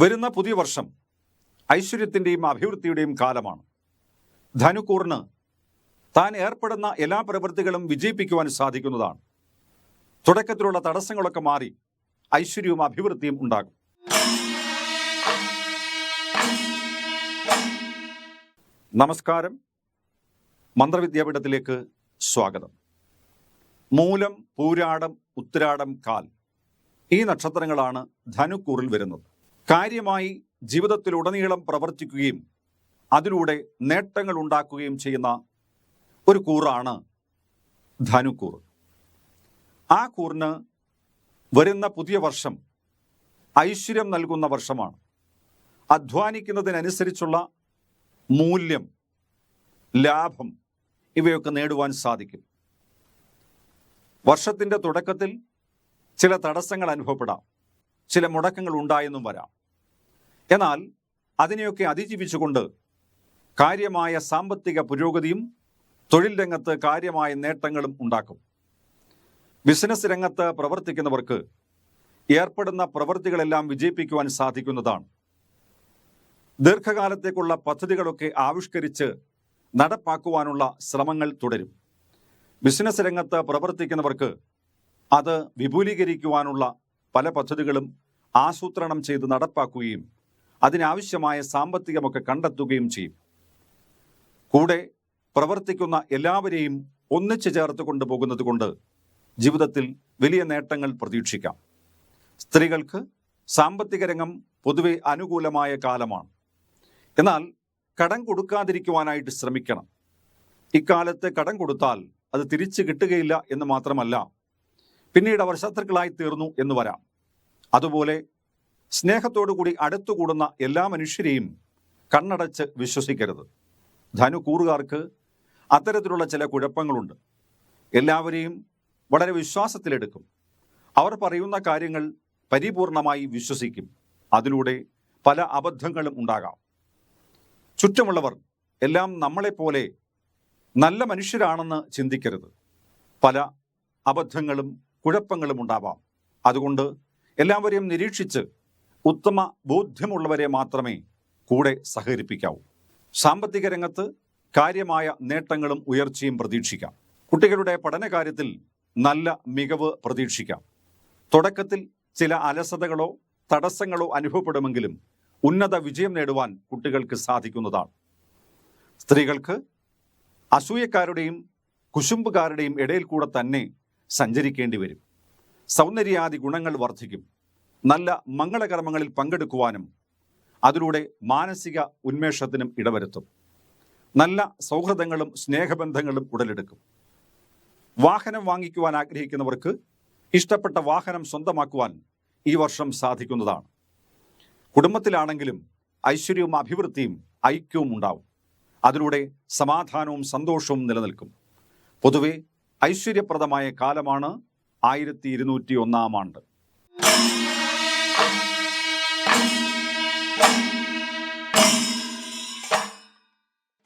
വരുന്ന പുതിയ വർഷം ഐശ്വര്യത്തിന്റെയും അഭിവൃദ്ധിയുടെയും കാലമാണ്. ധനുക്കൂറിന് താൻ ഏർപ്പെടുന്ന എല്ലാ പ്രവൃത്തികളും വിജയിപ്പിക്കുവാൻ സാധിക്കുന്നതാണ്. തുടക്കത്തിലുള്ള തടസ്സങ്ങളൊക്കെ മാറി ഐശ്വര്യവും അഭിവൃദ്ധിയും ഉണ്ടാകും. നമസ്കാരം. മന്ത്രവിദ്യാപീഠത്തിലേക്ക് സ്വാഗതം. മൂലം പൂരാടം ഉത്തരാടം കാൽ ഈ നക്ഷത്രങ്ങളാണ് ധനുക്കൂറിൽ വരുന്നത്. കാര്യമായി ജീവിതത്തിലുടനീളം പ്രവർത്തിക്കുകയും അതിലൂടെ നേട്ടങ്ങൾ ഉണ്ടാക്കുകയും ചെയ്യുന്ന ഒരു കൂറാണ് ധനുക്കൂർ. ആ കൂറിന് വരുന്ന പുതിയ വർഷം ഐശ്വര്യം നൽകുന്ന വർഷമാണ്. അധ്വാനിക്കുന്നതിനനുസരിച്ചുള്ള മൂല്യം ലാഭം ഇവയൊക്കെ നേടുവാൻ സാധിക്കും. വർഷത്തിന്റെ തുടക്കത്തിൽ ചില തടസ്സങ്ങൾ അനുഭവപ്പെടാം. ചില മുടക്കങ്ങൾ ഉണ്ടായെന്നും വരാം. എന്നാൽ അതിനെയൊക്കെ അതിജീവിച്ചുകൊണ്ട് കാര്യമായ സാമ്പത്തിക പുരോഗതിയും തൊഴിൽ രംഗത്ത് കാര്യമായ നേട്ടങ്ങളും ഉണ്ടാക്കും. ബിസിനസ് രംഗത്ത് പ്രവർത്തിക്കുന്നവർക്ക് ഏർപ്പെടുന്ന പ്രവൃത്തികളെല്ലാം വിജയിപ്പിക്കുവാൻ സാധിക്കുന്നതാണ്. ദീർഘകാലത്തേക്കുള്ള പദ്ധതികളൊക്കെ ആവിഷ്കരിച്ച് നടപ്പാക്കുവാനുള്ള ശ്രമങ്ങൾ തുടരും. ബിസിനസ് രംഗത്ത് പ്രവർത്തിക്കുന്നവർക്ക് അത് വിപുലീകരിക്കുവാനുള്ള പല പദ്ധതികളും ആസൂത്രണം ചെയ്ത് നടപ്പാക്കുകയും അതിനാവശ്യമായ സാമ്പത്തികമൊക്കെ കണ്ടെത്തുകയും ചെയ്യും. കൂടെ പ്രവർത്തിക്കുന്ന എല്ലാവരെയും ഒന്നിച്ചു ചേർത്ത് കൊണ്ടുപോകുന്നത് കൊണ്ട് ജീവിതത്തിൽ വലിയ നേട്ടങ്ങൾ പ്രതീക്ഷിക്കാം. സ്ത്രീകൾക്ക് സാമ്പത്തിക രംഗം പൊതുവെ അനുകൂലമായ കാലമാണ്. എന്നാൽ കടം കൊടുക്കാതിരിക്കുവാനായിട്ട് ശ്രമിക്കണം. ഇക്കാലത്ത് കടം കൊടുത്താൽ അത് തിരിച്ചു കിട്ടുകയില്ല എന്ന് മാത്രമല്ല പിന്നീട് അവർ ശത്രുക്കളായി തീർന്നു എന്ന് വരാം. അതുപോലെ സ്നേഹത്തോടു കൂടി അടുത്തുകൂടുന്ന എല്ലാ മനുഷ്യരെയും കണ്ണടച്ച് വിശ്വസിക്കരുത്. ധനുക്കൂറുകാർക്ക് അത്തരത്തിലുള്ള ചില കുഴപ്പങ്ങളുണ്ട്. എല്ലാവരെയും വളരെ വിശ്വാസത്തിലെടുക്കും. അവർ പറയുന്ന കാര്യങ്ങൾ പരിപൂർണമായി വിശ്വസിക്കും. അതിലൂടെ പല അബദ്ധങ്ങളും ഉണ്ടാകാം. ചുറ്റുമുള്ളവർ എല്ലാം നമ്മളെപ്പോലെ നല്ല മനുഷ്യരാണെന്ന് ചിന്തിക്കരുത്. പല അബദ്ധങ്ങളും കുഴപ്പങ്ങളും ഉണ്ടാവാം. അതുകൊണ്ട് എല്ലാവരെയും നിരീക്ഷിച്ച് ഉത്തമ ബോധ്യമുള്ളവരെ മാത്രമേ കൂടെ സഹകരിപ്പിക്കാവൂ. സാമ്പത്തിക രംഗത്ത് കാര്യമായ നേട്ടങ്ങളും ഉയർച്ചയും പ്രതീക്ഷിക്കാം. കുട്ടികളുടെ പഠനകാര്യത്തിൽ നല്ല മികവ് പ്രതീക്ഷിക്കാം. തുടക്കത്തിൽ ചില അലസതകളോ തടസ്സങ്ങളോ അനുഭവപ്പെടുമെങ്കിലും ഉന്നത വിജയം നേടുവാൻ കുട്ടികൾക്ക് സാധിക്കുന്നതാണ്. സ്ത്രീകൾക്ക് അസൂയക്കാരുടെയും കുശുമ്പുകാരുടെയും ഇടയിൽ കൂടെ തന്നെ സഞ്ചരിക്കേണ്ടി വരും. സൗന്ദര്യാദി ഗുണങ്ങൾ വർദ്ധിക്കും. നല്ല മംഗളകർമ്മങ്ങളിൽ പങ്കെടുക്കുവാനും അതിലൂടെ മാനസിക ഉന്മേഷത്തിനും ഇടവരുത്തും. നല്ല സൗഹൃദങ്ങളും സ്നേഹബന്ധങ്ങളും ഉടലെടുക്കും. വാഹനം വാങ്ങിക്കുവാൻ ആഗ്രഹിക്കുന്നവർക്ക് ഇഷ്ടപ്പെട്ട വാഹനം സ്വന്തമാക്കുവാൻ ഈ വർഷം സാധിക്കുന്നതാണ്. കുടുംബത്തിലാണെങ്കിലും ഐശ്വര്യവും അഭിവൃദ്ധിയും ഐക്യവും ഉണ്ടാവും. അതിലൂടെ സമാധാനവും സന്തോഷവും നിലനിൽക്കും. പൊതുവെ ഐശ്വര്യപ്രദമായ കാലമാണ് ആയിരത്തി ഇരുന്നൂറ്റി ഒന്നാം ആണ്ട്.